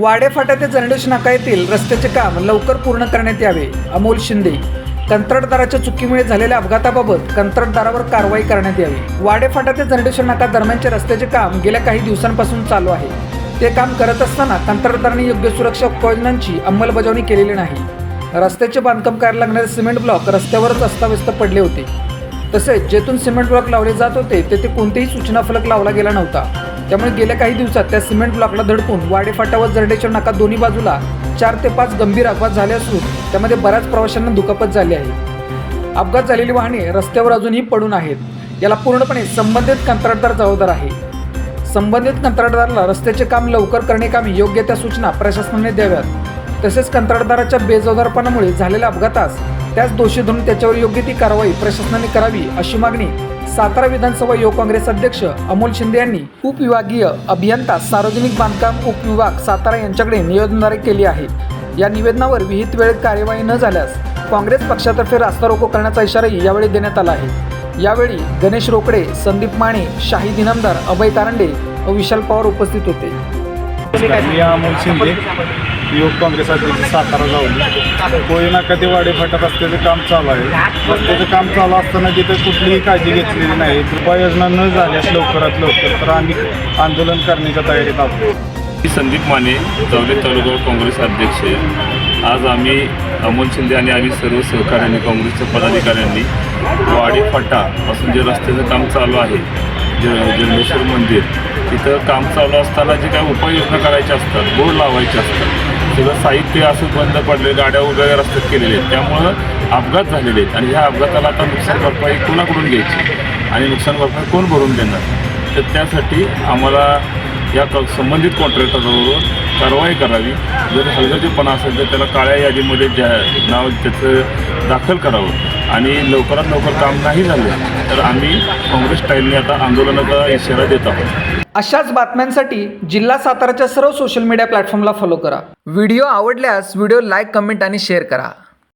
वाडेफाटा ते जरंडेश नाका येथील रस्त्याचे काम लवकर पूर्ण करण्यात यावे. अमोल शिंदे कंत्राटदाराच्या चुकीमुळे झालेल्या अपघाताबाबत कंत्राटदारावर कारवाई करण्यात यावी. वाडेफाटा ते जरंडेश्वर नाका दरम्यानचे रस्त्याचे काम गेल्या काही दिवसांपासून चालू आहे. ते काम करत असताना कंत्राटदारांनी योग्य सुरक्षा उपाययोजनांची अंमलबजावणी केलेली नाही. रस्त्याचे बांधकाम करायला लागणारे सिमेंट ब्लॉक रस्त्यावरच अस्ताव्यस्त पडले होते. तसेच जेथून सिमेंट ब्लॉक लावले जात होते तेथे कोणतेही सूचना फलक लावला गेला नव्हता. त्यामुळे गेल्या काही दिवसात त्या सिमेंट ब्लॉकला धडकून वाडेफाटा व जरडेश्वर नाका दोन्ही बाजूला चार ते पाच गंभीर अपघात झाले असून त्यामध्ये बऱ्याच प्रवाशांना दुखापत झाली आहे. अपघात झालेली वाहने रस्त्यावर अजूनही पडून आहेत. याला पूर्णपणे संबंधित कंत्राटदार जबाबदार आहे. संबंधित कंत्राटदाराला रस्त्याचे काम लवकर करणे कामी योग्य त्या सूचना प्रशासनाने द्याव्यात. तसेच कंत्राटदाराच्या बेजबाबदारपणामुळे झालेल्या अपघातास त्याच दोषी धरून त्याच्यावर योग्य ती कारवाई प्रशासनाने करावी अशी मागणी सातारा विधानसभा युवक काँग्रेस अध्यक्ष अमोल शिंदे यांनी उपविभागीय अभियंता सार्वजनिक बांधकाम उपविभाग सातारा यांच्याकडे निवेदनद्वारे केली आहे. या निवेदनावर विहित वेळेत कार्यवाही न झाल्यास काँग्रेस पक्षातर्फे रास्ता रोको करण्याचा इशाराही यावेळी देण्यात आला आहे. यावेळी गणेश रोकडे संदीप माने शाहीद इनामदार अभय कारंडे व विशाल पवार उपस्थित होते. युवक काँग्रेस अध्यक्ष सातारा जाऊन कोयना कधी वाडे फाटा रस्त्याचं काम चालू आहे. रस्त्याचं काम चालू असताना तिथं कुठलीही काळजी घेतलेली नाही उपाययोजना न झाल्यास लवकरात लवकर तर आम्ही आंदोलन करण्याच्या तयारीत आहोत. मी संदीप माने जावले तालुका काँग्रेस अध्यक्ष आज आम्ही अमोल शिंदे आणि आम्ही सर्व सहकाऱ्यांनी काँग्रेसच्या पदाधिकाऱ्यांनी वाडी फाटापासून जे रस्त्याचं काम चालू आहे ज जगनेश्वर मंदिर तिथं काम चालू असताना जे काही उपाययोजना करायच्या असतात बोर्ड लावायचे असतात सगळं साहित्य असं बंद पडले गाड्या उभ्या रस्त्यात केलेले आहेत. त्यामुळं अपघात झालेले आहेत. आणि ह्या अपघाताला आता नुकसान भरपाई कोणाकडून घ्यायची? आणि नुकसान भरपाई कोण भरून देणार? तर त्यासाठी आम्हाला या क संबंधित कॉन्ट्रॅक्टरबरोबर कारवाई करावी. जर हलगर्जीपणा असेल तर त्याला काळ्या यादीमध्ये ज्या नाव त्याचं दाखल करावं. आणि लवकरात लवकर काम नाही झालं तर आम्ही काँग्रेस स्टाईलने आता आंदोलनाचा इशारा देत आहोत. अशाच बातम्यांसाठी जिल्हा साताराच्या सर्व सोशल मीडिया प्लॅटफॉर्मला फॉलो करा. व्हिडिओ आवडल्यास व्हिडिओ लाईक कमेंट आणि शेअर करा.